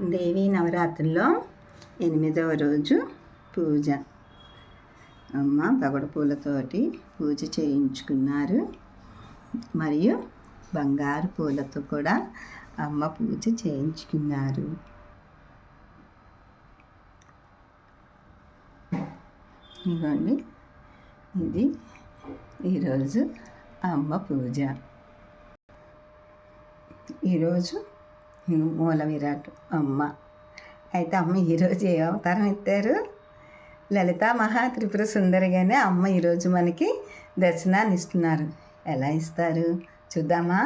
దేవీ నవరాత్రుల్లో ఎనిమిదవ రోజు పూజ. అమ్మ పగడ పూలతోటి పూజ చేయించుకున్నారు. మరియు బంగారు పూలతో కూడా అమ్మ పూజ చేయించుకున్నారు. ఇదిగోండి. ఇది ఈరోజు అమ్మ పూజ. ఈరోజు మూల విరాట్ అమ్మ. అయితే అమ్మ ఈరోజు ఏ అవతారం ఎత్తారు? లలిత మహా త్రిపుర సుందరిగానే అమ్మ ఈరోజు మనకి దర్శనాన్ని ఇస్తున్నారు. ఎలా ఇస్తారు? చూద్దామా?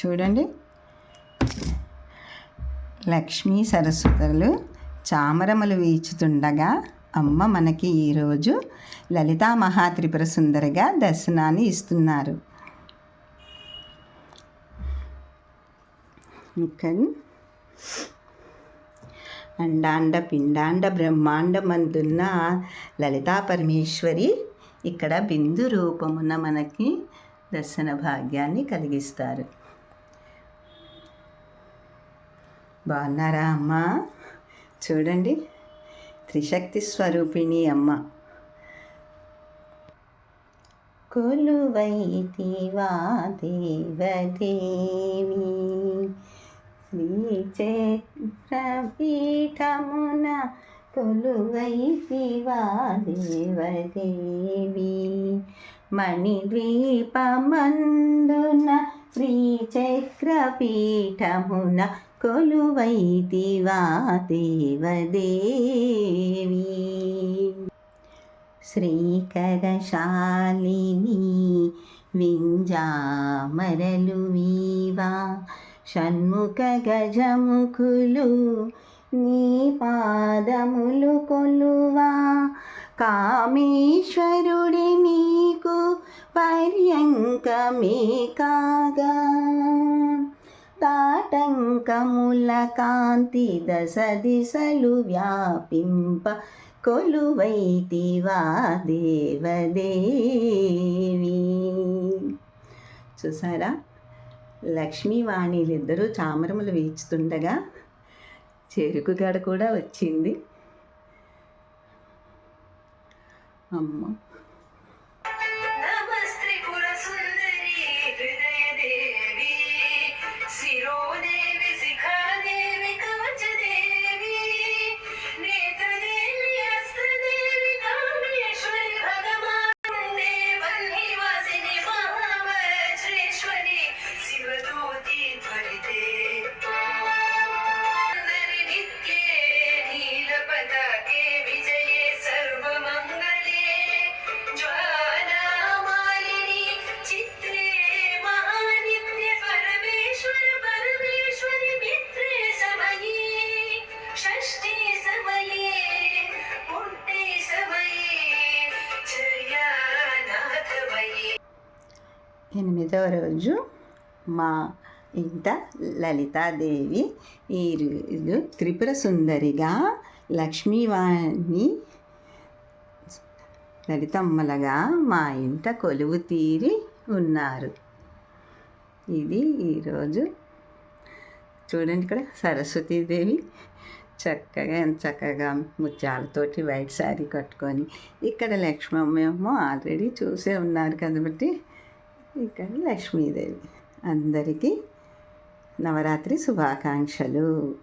చూడండి. లక్ష్మీ సరస్వతులు చామరములు వీచుతుండగా అమ్మ మనకి ఈరోజు లలితా మహాత్రిపుర సుందరిగా దర్శనాన్ని ఇస్తున్నారు. అండాండ పిండాండ బ్రహ్మాండమందున్న లలితా పరమేశ్వరి ఇక్కడ బిందు రూపమున మనకి దర్శన భాగ్యాన్ని కలిగిస్తారు. బాగున్నారా అమ్మ? చూడండి త్రిశక్తి స్వరూపిణి అమ్మ. కొలువైతివా దేవదేవి శ్రీచేత్రపీఠమున కొలువైతివా దేవదేవి మణిద్వీపమందున శ్రీచక్రపీఠమున కొలువైతివా దేవదేవి. శ్రీకరశాలిని వింజామరలు వీవా షణ్ముఖ గజముఖులు నీ పాదములు కొలువా. కామేశ్వరుడి నీకు పర్యంకమే కాగా తాటంకముల కాంతి దశ దిశలు వ్యాపింప కొలువైతివా దేవదేవి. చూసారా? లక్ష్మీవాణిలిద్దరూ చామరములు వీచుతుండగా చెరుకు గడ కూడా వచ్చింది. అమ్మ! ఎనిమిదవ రోజు మా ఇంట లలితాదేవి ఈ త్రిపుర సుందరిగా లక్ష్మీవాణి లలితమ్మలగా మా ఇంట కొలువు తీరి ఉన్నారు. ఇది ఈరోజు చూడండి ఇక్కడ సరస్వతీదేవి చక్కగా ఎంత చక్కగా ముత్యాలతోటి వైట్ శారీ కట్టుకొని ఇక్కడ లక్ష్మమ్మ ఏమో ఆల్రెడీ చూసే ఉన్నారు కాబట్టి ఇక్కడ లక్ష్మీదేవి. అందరికీ నవరాత్రి శుభాకాంక్షలు.